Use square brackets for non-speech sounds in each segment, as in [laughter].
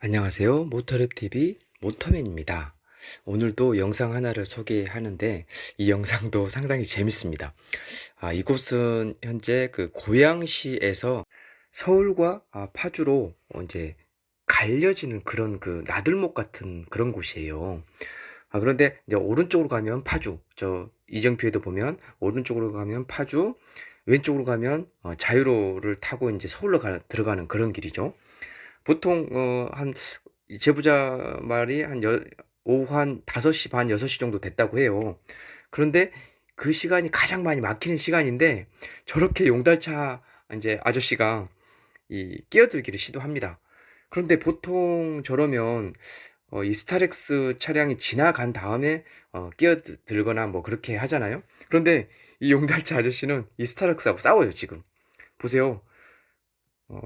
안녕하세요. 모터랩TV 모터맨입니다. 오늘도 영상 하나를 소개하는데 이 영상도 상당히 재밌습니다. 아, 이곳은 현재 그 고양시에서 서울과 아, 파주로 어, 이제 갈려지는 그런 그 나들목 같은 그런 곳이에요. 아, 그런데 이제 오른쪽으로 가면 파주, 저 이정표에도 보면 오른쪽으로 가면 파주, 왼쪽으로 가면 어, 자유로를 타고 이제 서울로 가- 들어가는 그런 길이죠. 보통 어, 한 제보자 말이 한 여, 오후 한 5시 반, 6시 정도 됐다고 해요. 그런데 그 시간이 가장 많이 막히는 시간인데 저렇게 용달차 이제 아저씨가 이 끼어들기를 시도합니다. 그런데 보통 저러면 어, 이 스타렉스 차량이 지나간 다음에 어, 끼어들거나 뭐 그렇게 하잖아요. 그런데 이 용달차 아저씨는 이 스타렉스하고 싸워요, 지금. 보세요. 어,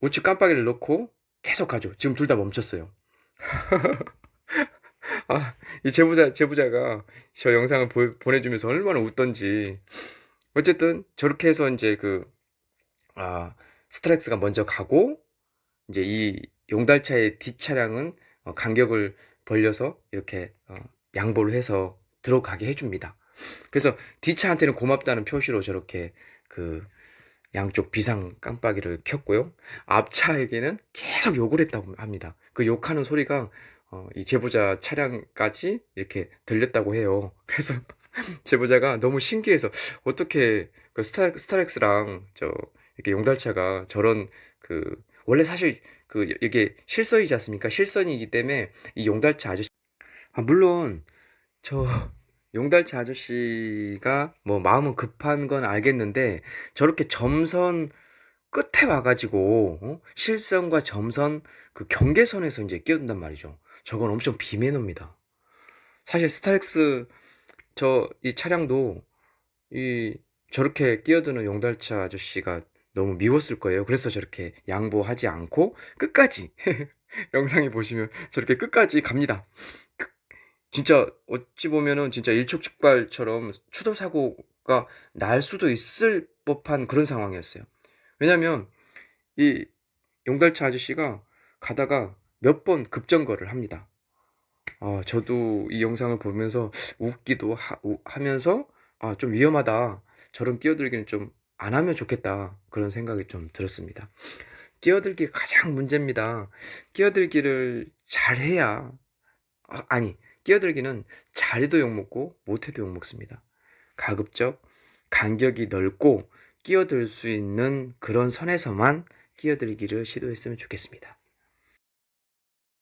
우측 깜빡이를 넣고 계속 가죠. 지금 둘 다 멈췄어요. [laughs] 아, 이 제보자, 제보자가 저 영상을 보, 보내주면서 얼마나 웃던지. 어쨌든 저렇게 해서 이제 그, 아, 스트렉스가 먼저 가고, 이제 이 용달차의 뒷차량은 어, 간격을 벌려서 이렇게 어, 양보를 해서 들어가게 해줍니다. 그래서 뒷차한테는 고맙다는 표시로 저렇게 그 양쪽 비상 깜빡이를 켰고요. 앞차에게는 계속 욕을 했다고 합니다. 그 욕하는 소리가 어, 이 제보자 차량까지 이렇게 들렸다고 해요. [laughs] 그래서 제보자가 너무 신기해서 어떻게 그 스타, 스타렉스랑 저 이렇게 용달차가 저런 그 원래 사실 그 이게 실선이지 않습니까? 실선이기 때문에 이 용달차 아저씨 아, 물론 저 용달차 아저씨가 뭐 마음은 급한 건 알겠는데 저렇게 점선 끝에 와가지고 어? 실선과 점선 그 경계선에서 이제 끼어든단 말이죠. 저건 엄청 비매너입니다. 사실 스타렉스 저 이 차량도 이 저렇게 끼어드는 용달차 아저씨가 너무 미웠을 거예요. 그래서 저렇게 양보하지 않고 끝까지 [laughs] 영상에 보시면 저렇게 끝까지 갑니다. 그- 진짜 어찌 보면은 진짜 일촉즉발처럼 추돌 사고가 날 수도 있을 법한 그런 상황이었어요. 왜냐면 이 용달차 아저씨가 가다가 몇 번 급정거를 합니다. 아, 저도 이 영상을 보면서 웃기도 하, 면서 아, 좀 위험하다. 저런 끼어들기는 좀 안 하면 좋겠다. 그런 생각이 좀 들었습니다. 끼어들기가 가장 문제입니다. 끼어들기를 잘해야 아, 아니, 끼어들기는 잘해도 욕먹고 못해도 욕먹습니다. 가급적 간격이 넓고 끼어들 수 있는 그런 선에서만 끼어들기를 시도했으면 좋겠습니다.